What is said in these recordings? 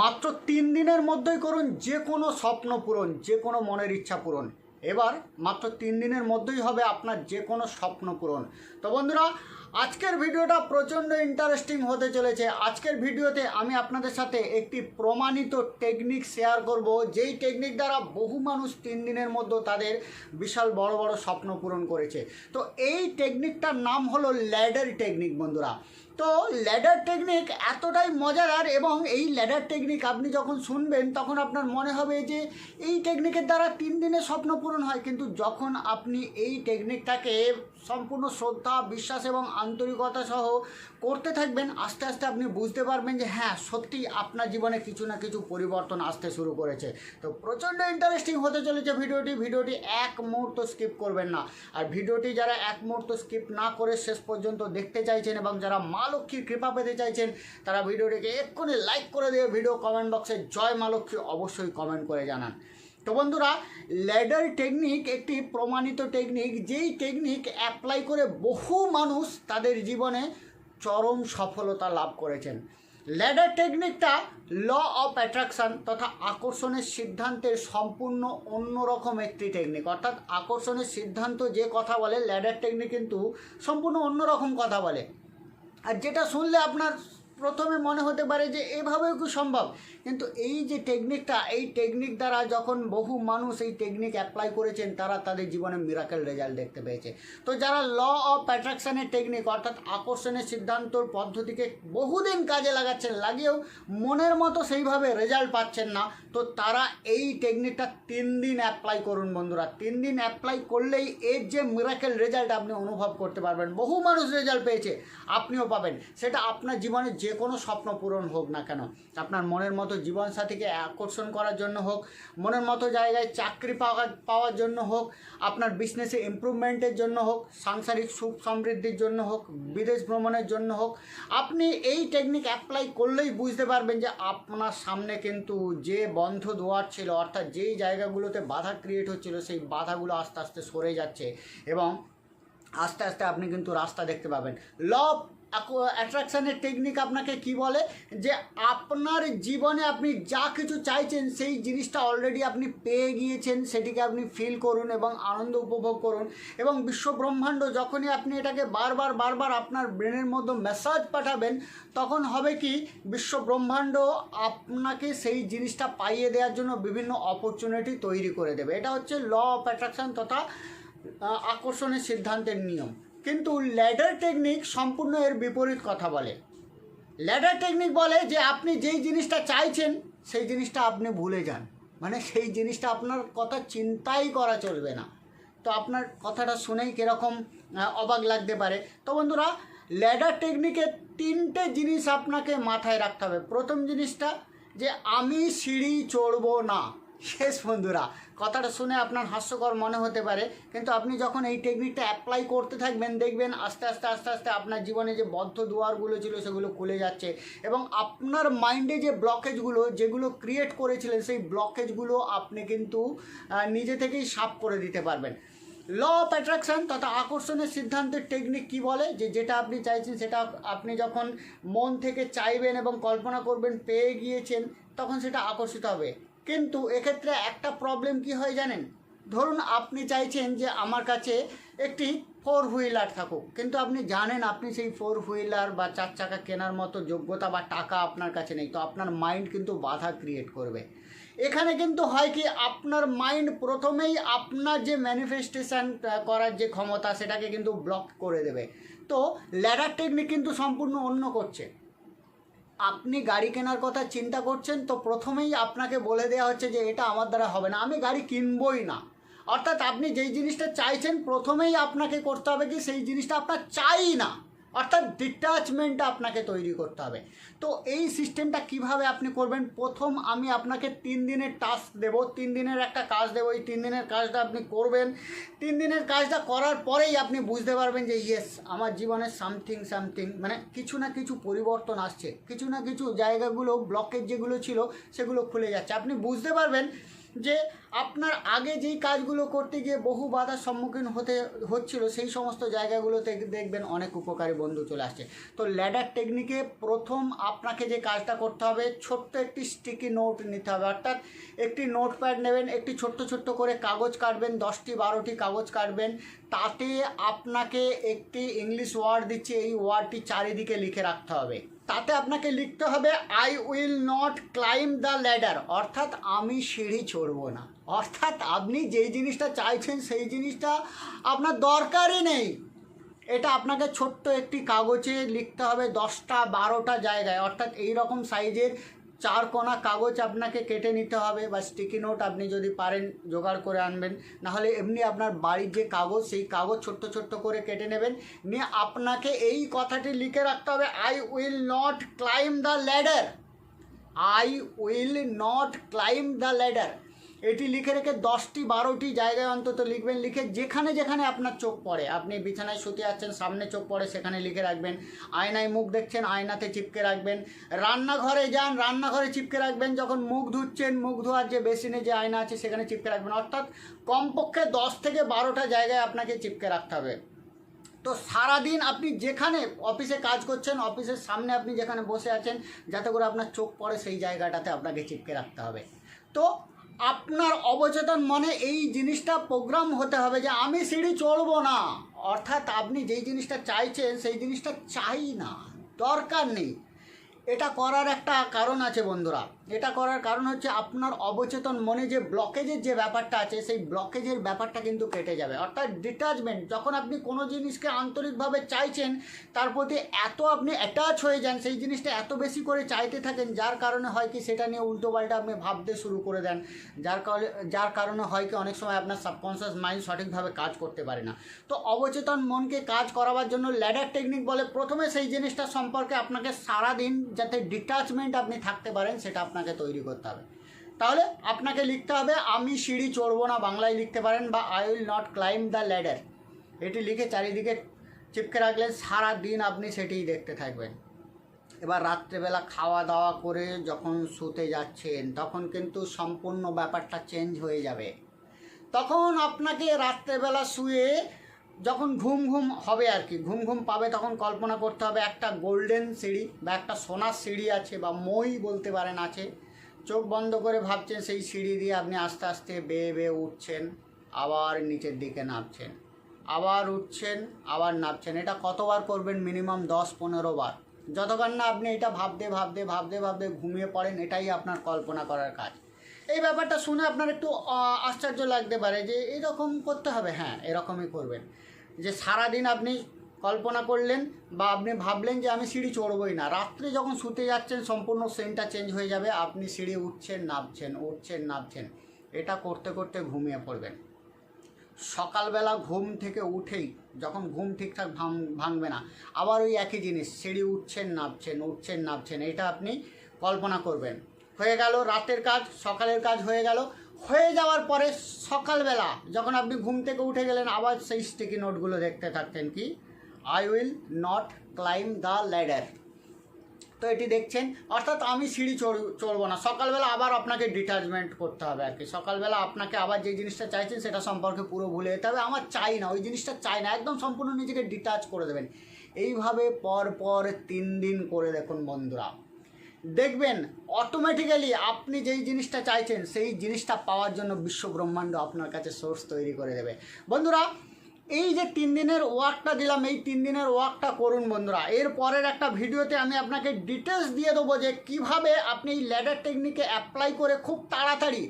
মাত্র তিন দিনের মধ্যেই করুন যে কোনো স্বপ্ন পূরণ, যে কোনো মনের ইচ্ছা পূরণ। এবার মাত্র তিন দিনের মধ্যেই হবে আপনার যে কোনো স্বপ্ন পূরণ। তো বন্ধুরা আজকের ভিডিওটা প্রচণ্ড ইন্টারেস্টিং হতে চলেছে। আজকের ভিডিওতে আমি আপনাদের সাথে একটি প্রমাণিত টেকনিক শেয়ার করব, যেই টেকনিক দ্বারা বহু মানুষ তিন দিনের মধ্যে তাদের বিশাল বড় বড় স্বপ্ন পূরণ করেছে। তো এই টেকনিকটার নাম হলো ল্যাডার টেকনিক বন্ধুরা। তো ল্যাডার টেকনিক এতটাই মজাদার এবং এই ল্যাডার টেকনিক আপনি যখন শুনবেন, তখন আপনার মনে হবে যে এই টেকনিকের দ্বারা তিন দিনে স্বপ্ন পূরণ হয়। কিন্তু যখন আপনি এই টেকনিকটাকে সম্পূর্ণ শ্রদ্ধা, বিশ্বাস এবং আন্তরিকতা সহ করতে থাকবেন, আস্তে আস্তে আপনি বুঝতে পারবেন যে হ্যাঁ সত্যি আপনার জীবনে কিছু না কিছু পরিবর্তন আসতে শুরু করেছে। তো প্রচণ্ড ইন্টারেস্টিং হতে চলেছে ভিডিওটি ভিডিওটি এক মুহূর্ত স্কিপ করবেন না। আর ভিডিওটি যারা এক মুহূর্ত স্কিপ না করে শেষ পর্যন্ত দেখতে চাইছেন এবং যারা মা লক্ষ্মীর কৃপা পেতে চাইছেন, তারা ভিডিওটিকে এক্ষুনি লাইক করে দিয়ে ভিডিও কমেন্ট বক্সে জয় মা লক্ষ্মী অবশ্যই কমেন্ট করে জানান। তো বন্ধুরা ল্যাডার টেকনিক একটি প্রমাণিত টেকনিক যেই টেকনিক অ্যাপ্লাই করে বহু মানুষ তাদের জীবনে চরম সফলতা লাভ করেছেন। ল্যাডার টেকনিকটা ল অফ অ্যাট্রাকশন তথা আকর্ষণের সিদ্ধান্তের সম্পূর্ণ অন্যরকম একটি টেকনিক অর্থাৎ আকর্ষণের সিদ্ধান্ত যে কথা বলে ল্যাডার টেকনিক কিন্তু সম্পূর্ণ অন্যরকম কথা বলে। আর যেটা শুনলে আপনার প্রথমে মনে হতে পারে যে এভাবেও কি সম্ভব? কিন্তু এই যে টেকনিকটা এই টেকনিক দ্বারা যখন বহু মানুষ এই টেকনিক অ্যাপ্লাই করেছেন, তারা তাদের জীবনে মিরাকেল রেজাল্ট দেখতে পেয়েছে। তো যারা ল অফ অ্যাট্রাকশানের টেকনিক অর্থাৎ আকর্ষণের সিদ্ধান্তর পদ্ধতিকে বহুদিন কাজে লাগাচ্ছেন, লাগিয়েও মনের মতো সেইভাবে রেজাল্ট পাচ্ছেন না, তো তারা এই টেকনিকটা তিন দিন অ্যাপ্লাই করুন বন্ধুরা। তিন দিন অ্যাপ্লাই করলেই এর যে মিরাকেল রেজাল্ট আপনি অনুভব করতে পারবেন। বহু মানুষ রেজাল্ট পেয়েছে, আপনিও পাবেন। সেটা আপনার জীবনে যে কোনো স্বপ্ন পূরণ হোক না কেন, আপনার মনের মতো জীবনসাথীকে আকর্ষণ করার জন্য হোক, মনের মতো জায়গায় চাকরি পাওয়া, পাওয়ার জন্য হোক, আপনার বিজনেসে ইমপ্রুভমেন্টের জন্য হোক, সাংসারিক সুখ সমৃদ্ধির জন্য হোক, বিদেশ ভ্রমণের জন্য হোক, আপনি এই টেকনিক অ্যাপ্লাই করলেই বুঝতে পারবেন যে আপনার সামনে কিন্তু যে বন্ধ দুয়ার ছিল, অর্থাৎ যেই জায়গাগুলোতে বাধা ক্রিয়েট হচ্ছিল, সেই বাধাগুলো আস্তে আস্তে সরে যাচ্ছে এবং আস্তে আস্তে আপনি কিন্তু রাস্তা দেখতে পাবেন। ল অ্যাট্রাকশানের টেকনিক আপনাকে কি বলে? যে আপনার জীবনে আপনি যা কিছু চাইছেন, সেই জিনিসটা অলরেডি আপনি পেয়ে গিয়েছেন, সেটিকে আপনি ফিল করুন এবং আনন্দ উপভোগ করুন। এবং বিশ্বব্রহ্মাণ্ড যখনই আপনি এটাকে বারবার বারবার আপনার ব্রেনের মধ্যে মেসাজ পাঠাবেন, তখন হবে কি, বিশ্বব্রহ্মাণ্ড আপনাকে সেই জিনিসটা পাইয়ে দেওয়ার জন্য বিভিন্ন অপরচুনিটি তৈরি করে দেবে। এটা হচ্ছে ল অফ অ্যাট্রাকশান তথা আকর্ষণের সিদ্ধান্তের নিয়ম। কিন্তু ল্যাডার টেকনিক সম্পূর্ণ এর বিপরীত কথা বলে। ল্যাডার টেকনিক বলে যে আপনি যেই জিনিসটা চাইছেন, সেই জিনিসটা আপনি ভুলে যান। মানে সেই জিনিসটা আপনার কথা চিন্তাই করা চলবে না। তো আপনার কথাটা শুনেই কীরকম অবাক লাগতে পারে। তো বন্ধুরা ল্যাডার টেকনিকের তিনটে জিনিস আপনাকে মাথায় রাখতে হবে। প্রথম জিনিসটা যে আমি সিঁড়ি চড়বো না। শেষ বন্ধুরা, কথাটা শুনে আপনার হাস্যকর মনে হতে পারে, কিন্তু আপনি যখন এই টেকনিকটা অ্যাপ্লাই করতে থাকবেন, দেখবেন আস্তে আস্তে আস্তে আস্তে আপনার জীবনে যে বদ্ধ দুয়ারগুলো ছিল সেগুলো খুলে যাচ্ছে এবং আপনার মাইন্ডে যে ব্লকেজগুলো যেগুলো ক্রিয়েট করেছিলেন, সেই ব্লকেজগুলো আপনি কিন্তু নিজে থেকেই সাফ করে দিতে পারবেন। ল অফ অ্যাট্রাকশন তথা আকর্ষণের সিদ্ধান্তের টেকনিক কি বলে? যে যেটা আপনি চাইছেন, সেটা আপনি যখন মন থেকে চাইবেন এবং কল্পনা করবেন, পেয়ে গিয়েছেন, তখন সেটা আকর্ষিত হবে। কিন্তু এক্ষেত্রে একটা প্রবলেম কি হয় জানেন? ধরুন আপনি চাইছেন যে আমার কাছে একটি ফোর হুইলার থাকুক। কিন্তু আপনি জানেন আপনি সেই ফোর হুইলার বা চার চাকা কেনার মতো যোগ্যতা বা টাকা আপনার কাছে নেই। তো আপনার মাইন্ড কিন্তু বাধা ক্রিয়েট করবে। এখানে কিন্তু হয় কি, আপনার মাইন্ড প্রথমেই আপনার যে ম্যানিফেস্টেশন করার যে ক্ষমতা, সেটাকে কিন্তু ব্লক করে দেবে। তো ল্যাডার টেকনিক কিন্তু সম্পূর্ণ অন্য করছে। আপনি গাড়ি কেনার কথা চিন্তা করছেন, তো প্রথমেই আপনাকে বলে দেওয়া হচ্ছে যে এটা আমার দ্বারা হবে না। আমি গাড়ি কিনবই না। অর্থাৎ আপনি যেই জিনিসটা চাইছেন, প্রথমেই আপনাকে করতে হবে কি, সেই জিনিসটা আপনার চাই না। অর্থাৎ ডিটাচমেন্টটা আপনাকে তৈরি করতে হবে। তো এই সিস্টেমটা কীভাবে আপনি করবেন? প্রথম আমি আপনাকে তিন দিনের টাস্ক দেব। তিন দিনের একটা কাজ দেবো। এই তিন দিনের কাজটা আপনি করবেন। তিন দিনের কাজটা করার পরেই আপনি বুঝতে পারবেন যে ইয়েস আমার জীবনে সামথিং সামথিং মানে কিছু না কিছু পরিবর্তন আসছে। কিছু না কিছু জায়গাগুলো ব্লকেজ যেগুলো ছিল, সেগুলো খুলে যাচ্ছে। আপনি বুঝতে পারবেন যে আপনার আগে যেই কাজগুলো করতে গিয়ে বহু বাধার সম্মুখীন হতে হচ্ছিল, সেই সমস্ত জায়গাগুলোতে দেখবেন অনেক উপকারী বন্ধু চলে আসছে। তো ল্যাডার টেকনিকে প্রথম আপনাকে যে কাজটা করতে হবে, ছোট্ট একটি স্টিকি নোট নিতে হবে। অর্থাৎ একটি নোটপ্যাড নেবেন, একটি ছোট্ট ছোট্ট করে কাগজ কাটবেন, দশটি বারোটি কাগজ কাটবেন। তাতে আপনাকে একটি ইংলিশ ওয়ার্ড দিচ্ছে, এই ওয়ার্ডটি চারিদিকে লিখে রাখতে হবে। তাতে আপনাকে লিখতে হবে I will not climb the ladder অর্থাৎ আমি সিঁড়ি চড়বো না। অর্থাৎ আপনি যেই জিনিসটা চাইছেন, সেই জিনিসটা আপনার দরকারই নেই। এটা আপনাকে ছোট্ট একটি কাগজে লিখতে হবে দশটা, বারোটা জায়গায়। অর্থাৎ এই রকম সাইজের চার কোনা কাগজ আপনাকে কেটে নিতে হবে বা স্টিকি নোট আপনি যদি পারেন, জোগাড় করে আনবেন। নাহলে এমনি আপনার বাড়ির যে কাগজ, সেই কাগজ ছোট্ট ছোট্ট করে কেটে নেবেন। নিয়ে আপনাকে এই কথাটি লিখে রাখতে হবে I will not climb the ladder I will not climb the ladder এটি লিখে রেখে দশটি, বারোটি জায়গায় অন্তত লিখবেন, লিখে যেখানে যেখানে আপনার চোখ পড়ে। আপনি বিছানায় শুতে যাচ্ছেন, সামনে চোখ পড়ে, সেখানে লিখে রাখবেন। আয়নায় মুখ দেখছেন, আয়নাতে চিপকে রাখবেন। রান্নাঘরে যান, রান্নাঘরে চিপকে রাখবেন। যখন মুখ ধুচ্ছেন, মুখ ধোয়ার যে বেসিনে যে আয়না আছে, সেখানে চিপকে রাখবেন। অর্থাৎ কমপক্ষে দশ থেকে বারোটা জায়গায় আপনাকে চিপকে রাখতে হবে। তো সারাদিন আপনি যেখানে অফিসে কাজ করছেন, অফিসের সামনে আপনি যেখানে বসে আছেন, যাতে করে আপনার চোখ পড়ে, সেই জায়গাটাতে আপনাকে চিপকে রাখতে হবে। তো আপনার অবচেতন মনে এই জিনিসটা প্রোগ্রাম হতে হবে যে আমি সিঁড়ি চড়বো না। অর্থাৎ আপনি যেই জিনিসটা চাইছেন, সেই জিনিসটা চাই না। দরকার নেই। এটা করার একটা কারণ আছে বন্ধুরা। এটা করার কারণ হচ্ছে আপনার অবচেতন মনে যে ব্লকেজের যে ব্যাপারটা আছে, সেই ব্লকেজের ব্যাপারটা কিন্তু কেটে যাবে। অর্থাৎ ডিটাচমেন্ট যখন আপনি কোনো জিনিসকে আন্তরিকভাবে চাইছেন, তার প্রতি এত আপনি অ্যাটাচ হয়ে যান, সেই জিনিসটা এত বেশি করে চাইতে থাকেন, যার কারণে হয় কি সেটা নিয়ে উল্টোপাল্টা আপনি ভাবতে শুরু করে দেন। যার কারণে যার কারণে হয় কি অনেক সময় আপনার সাবকনসিয়াস মাইন্ড সঠিকভাবে কাজ করতে পারে না। তো অবচেতন মনকে কাজ করাবার জন্য ল্যাডার টেকনিক বলে প্রথমে সেই জিনিসটা সম্পর্কে আপনাকে সারাদিন যাতে ডিটাচমেন্ট আপনি থাকতে পারেন, সেটা আপনাকে তৈরি করতে হবে। তাহলে আপনাকে লিখতে হবে, আমি সিঁড়ি চড়বো না, বাংলায় লিখতে পারেন বা I will not climb the ladder এটি লিখে চারিদিকে চিপকে রাখলে সারা দিন আপনি সেটিই দেখতে থাকবেন। এবার রাত্রেবেলা খাওয়া দাওয়া করে যখন শুতে যাচ্ছেন, তখন কিন্তু সম্পূর্ণ ব্যাপারটা চেঞ্জ হয়ে যাবে। তখন আপনাকে রাত্রেবেলা শুয়ে যখন ঘুম ঘুম হবে আর কি, ঘুম ঘুম পাবে তখন কল্পনা করতে হবে একটা গোল্ডেন সিঁড়ি বা একটা সোনার সিঁড়ি আছে বা মই বলতে পারেন আছে। চোখ বন্ধ করে ভাবছেন সেই সিঁড়ি দিয়ে আপনি আস্তে আস্তে বেয়ে বেয়ে উঠছেন, আবার নিচের দিকে নামছেন। আবার উঠছেন, আবার নামছেন। এটা কতবার করবেন? মিনিমাম দশ পনেরো বার। যতক্ষণ না আপনি এটা ভাবতে ভাবতে ভাবতে ভাবতে ঘুমিয়ে পড়েন, এটাই আপনার কল্পনা করার কাজ। এই ব্যাপারটা শুনে আপনার একটু আশ্চর্য লাগতে পারে যে এরকম করতে হবে। হ্যাঁ এরকমই করবেন। যে সারাদিন আপনি কল্পনা করলেন বা আপনি ভাবলেন যে আমি সিঁড়ি চড়বই না। রাত্রে যখন শুতে যাচ্ছেন, সম্পূর্ণ সেন্টটা চেঞ্জ হয়ে যাবে। আপনি সিঁড়ি উঠছেন, নামছেন উঠছেন, নামছেন। এটা করতে করতে ঘুমিয়ে পড়বেন। সকালবেলা ঘুম থেকে উঠেই যখন ঘুম ঠিকঠাক ভাঙ, ভাঙবে না, আবার ওই একই জিনিস, সিঁড়ি উঠছেন, নামছেন উঠছেন, নামছেন, এটা আপনি কল্পনা করবেন। হয়ে গেল, রাতের কাজ, সকালের কাজ হয়ে গেল। হয়ে যাওয়ার পরে সকালবেলা যখন আপনি ঘুম থেকে উঠে গেলেন, আবার সেই স্টিকি নোটগুলো দেখতে থাকতেন কি? I will not climb the ladder তো এটি দেখছেন। অর্থাৎ আমি সিঁড়ি চড়, চড়বো না। সকালবেলা আবার আপনাকে ডিটাচমেন্ট করতে হবে আর কি। সকালবেলা আপনাকে আবার যে জিনিসটা চাইছেন, সেটা সম্পর্কে পুরো ভুলে যেতে হবে। আমার চাই না, ওই জিনিসটা চাই না। একদম সম্পূর্ণ নিজেকে ডিটাচ করে দেবেন। এইভাবে পর পর তিন দিন করে দেখুন বন্ধুরা। দেখবেন অটোমেটিক্যালি আপনি যেই জিনিসটা চাইছেন, সেই জিনিসটা পাওয়ার জন্য বিশ্ব ব্রহ্মাণ্ড আপনার কাছে সোর্স তৈরি করে দেবে। বন্ধুরা, এই যে তিন দিনের ওয়ার্কটা দিলাম, এই তিন দিনের ওয়ার্কটা করুন বন্ধুরা। এর পরের একটা ভিডিওতে আমি আপনাকে ডিটেলস দিয়ে দেবো যে কীভাবে আপনি এই ল্যাডার টেকনিকে অ্যাপ্লাই করে খুব তাড়াতাড়ি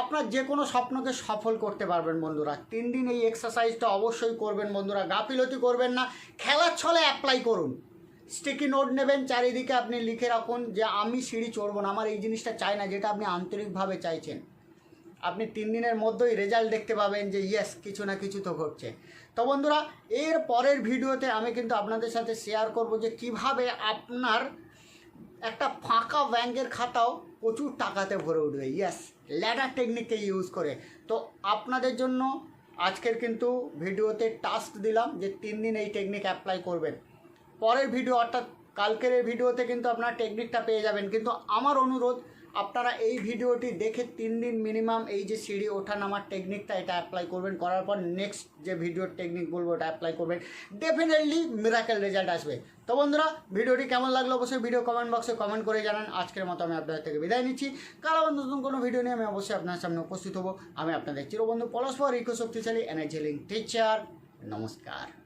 আপনার যে কোনো স্বপ্নকে সফল করতে পারবেন বন্ধুরা। তিন দিন এই এক্সারসাইজটা অবশ্যই করবেন বন্ধুরা, গাফিলতি করবেন না, খেলার ছলে অ্যাপ্লাই করুন। স্টিকি নোট নেবেন, চারিদিকে আপনি লিখে রাখুন যে আমি সিঁড়ি চড়বো না, আমার এই জিনিসটা চাই না, যেটা আপনি আন্তরিকভাবে চাইছেন। আপনি তিন দিনের মধ্যেই রেজাল্ট দেখতে পাবেন যে ইয়েস কিছু না কিছু তো ঘটছে। তো বন্ধুরা, এর পরের ভিডিওতে আমি কিন্তু আপনাদের সাথে শেয়ার করব যে কীভাবে আপনার একটা ফাঁকা ব্যাংকের খাতাও প্রচুর টাকাতে ভরে উঠবে। ইয়েস ল্যাডার টেকনিককে ইউজ করে। তো আপনাদের জন্য আজকের কিন্তু ভিডিওতে টাস্ক দিলাম যে তিন দিন এই টেকনিক অ্যাপ্লাই করবেন। পরের ভিডিও অর্থাৎ কালকের এই ভিডিওতে কিন্তু আপনার টেকনিকটা পেয়ে যাবেন। কিন্তু আমার অনুরোধ, আপনারা এই ভিডিওটি দেখে তিন দিন মিনিমাম এই যে সিঁড়ি ওঠা নামার টেকনিকটা এটা অ্যাপ্লাই করবেন। করার পর নেক্সট যে ভিডিওর টেকনিক বলব, ওটা অ্যাপ্লাই করবেন। ডেফিনেটলি মিরাকেল রেজাল্ট আসবে। তো বন্ধুরা ভিডিওটি কেমন লাগল অবশ্যই ভিডিও কমেন্ট বক্সে কমেন্ট করে জানান। আজকের মতো আমি আপনাদের থেকে বিদায় নিচ্ছি। কাল আবার নতুন কোনো ভিডিও নিয়ে আমি অবশ্যই আপনার সামনে উপস্থিত হব। আমি আপনাদের চিরবন্ধু পরস্পর ইকো শক্তিশালী এনার্জি লিঙ্ক টিচার নমস্কার।